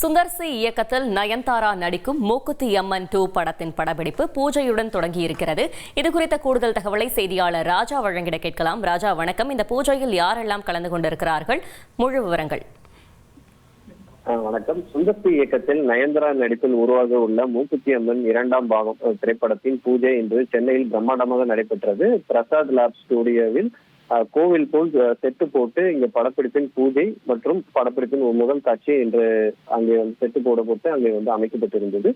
சுந்தர்சி இயக்கத்தில் நயன்தாரா நடிக்கும் மூக்குத்தி அம்மன் டூ படத்தின் படப்பிடிப்பு பூஜையுடன் தொடங்கியிருக்கிறது. இது குறித்த கூடுதல் தகவலை செய்தியாளர் ராஜா வழங்கிட கேட்கலாம். ராஜா வணக்கம். இந்த பூஜையில் யாரெல்லாம் கலந்து கொண்டிருக்கிறார்கள்? முழு விவரங்கள். வணக்கம். சுந்தர்சி இயக்கத்தில் நயன்தாரா நடிப்பில் உருவாக உள்ள மூக்குத்தி அம்மன் இரண்டாம் பாகம் திரைப்படத்தின் பூஜை இன்று சென்னையில் பிரம்மாண்டமாக நடைபெற்றது. பிரசாத் லேப் ஸ்டுடியோவில் கோவில் போல் செட்டு போட்டு இங்க படப்பிடிப்பின் பூஜை மற்றும் படப்பிடிப்பின் ஒரு முதல் காட்சி என்று அங்கே வந்து செட்டு போடப்பட்டு அங்கே வந்து அமைக்கப்பட்டிருந்தது.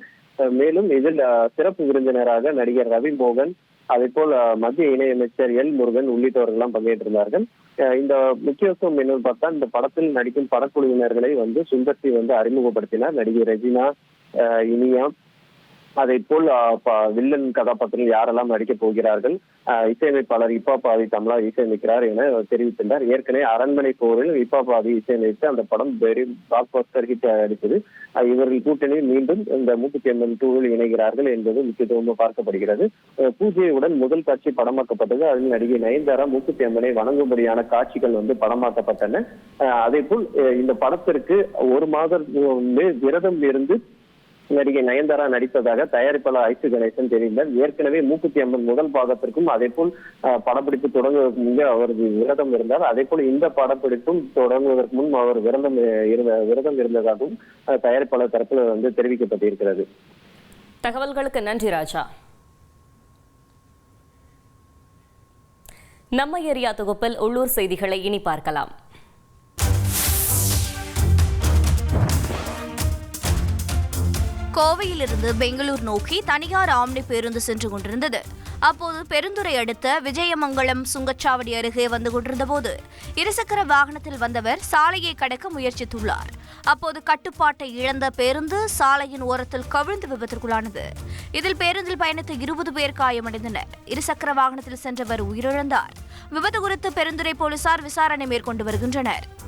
மேலும் இதில் சிறப்பு விருந்தினராக நடிகர் ரவி மோகன் அதே போல் மத்திய இணையமைச்சர் எல் முருகன் உள்ளிட்டவர்கள் எல்லாம் பங்கேற்றிருந்தார்கள் இந்த முக்கியத்துவம் என்னன்னு பார்த்தா இந்த படத்தில் நடிக்கும் படக்குழுவினர்களை வந்து சுந்தர்சி வந்து அறிமுகப்படுத்தினார். நடிகை ரெஜினா இனியா அதை போல் ப- வில்லன் கதாபாத்திரம் யாரெல்லாம் நடிக்கப் போகிறார்கள் இசையமைப்பாளர் இப்பா பாதி தமிழா இசையமைக்கிறார் என தெரிவித்திருந்தார். ஏற்கனவே அரண்மனை போரில் இப்பா பாதி இசையமைத்து அந்த படம் வெரி பிளாக் ஹிட் அடித்தது இவர்கள் கூட்டணி மீண்டும் இந்த மூக்குத்தி அம்மன் டூவில் இணைகிறார்கள் என்பது முக்கியத்துவமாக பார்க்கப்படுகிறது. பூஜையுடன் முதல் காட்சி படமாக்கப்பட்டது. அதில் நடிகை நயன்தாரா மூக்குத்தி அம்மனை வணங்கும்படியான காட்சிகள் வந்து படமாக்கப்பட்டன. அஹ், அதே போல் இந்த படத்திற்கு ஒரு மாதம் விரதம் இருந்து நடிகை நயன்தாரா நடித்ததாக தயாரிப்பாளர் ஐசு கணேசன் தெரிந்தார் ஏற்கனவே மூக்குத்தி அம்மன் முதல் பாகத்திற்கும் அதே போல் படப்பிடிப்பு தொடங்குவதற்கு முன்பே அவரது விரதம் இருந்தார். அதே போல் இந்த படப்பிடிப்பும் தொடங்குவதற்கு முன் அவர் விரதம் இருந்த விரதம் இருந்ததாகவும் தயாரிப்பாளர் தரப்பில் வந்து தெரிவிக்கப்பட்டிருக்கிறது. தகவல்களுக்கு நன்றி ராஜா. நம்ம ஏரியா தொகுப்பில் உள்ளூர் செய்திகளை இனி பார்க்கலாம். கோவையிலிருந்து பெங்களூர் நோக்கி தனியார் ஆம்னி பேருந்து சென்று கொண்டிருந்தது. அப்போது பெருந்துறை அடுத்த விஜயமங்கலம் சுங்கச்சாவடி அருகே வந்து கொண்டிருந்தபோது இருசக்கர வாகனத்தில் வந்தவர் சாலையை கடக்க முயற்சித்துள்ளார். அப்போது கட்டுப்பாட்டை இழந்த பேருந்து சாலையின் ஓரத்தில் கவிழ்ந்து விபத்திற்குள்ளானது இதில் பேருந்தில் பயணித்த இருபது பேர் காயமடைந்தனர். இருசக்கர வாகனத்தில் சென்றவர் உயிரிழந்தார். விபத்து குறித்து பெருந்துறை போலீசார் விசாரணை மேற்கொண்டு வருகின்றனர்.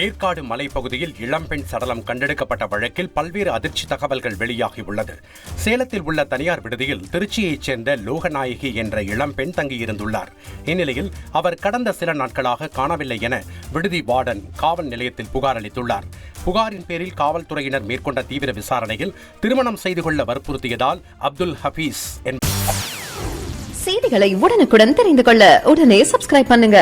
ஏற்காடு மலைப்பகுதியில் இளம்பெண் சடலம் கண்டெடுக்கப்பட்ட வழக்கில் பல்வேறு அதிர்ச்சி தகவல்கள் வெளியாகியுள்ளது. சேலத்தில் உள்ள தனியார் விடுதியில் திருச்சியைச் சேர்ந்த லோகநாயகி என்ற இளம்பெண் தங்கியிருந்துள்ளார். இந்நிலையில் அவர் கடந்த சில நாட்களாக காணவில்லை என விடுதி வார்டன் காவல் நிலையத்தில் புகார் அளித்துள்ளார். புகாரின் பேரில் காவல்துறையினர் மேற்கொண்ட தீவிர விசாரணையில் திருமணம் செய்து கொள்ள வற்புறுத்தியதால் அப்துல் ஹபீஸ் என்ப செய்திகளை உடனுக்குடன் தெரிந்து கொள்ள உடனே சப்ஸ்கிரைப் பண்ணுங்க.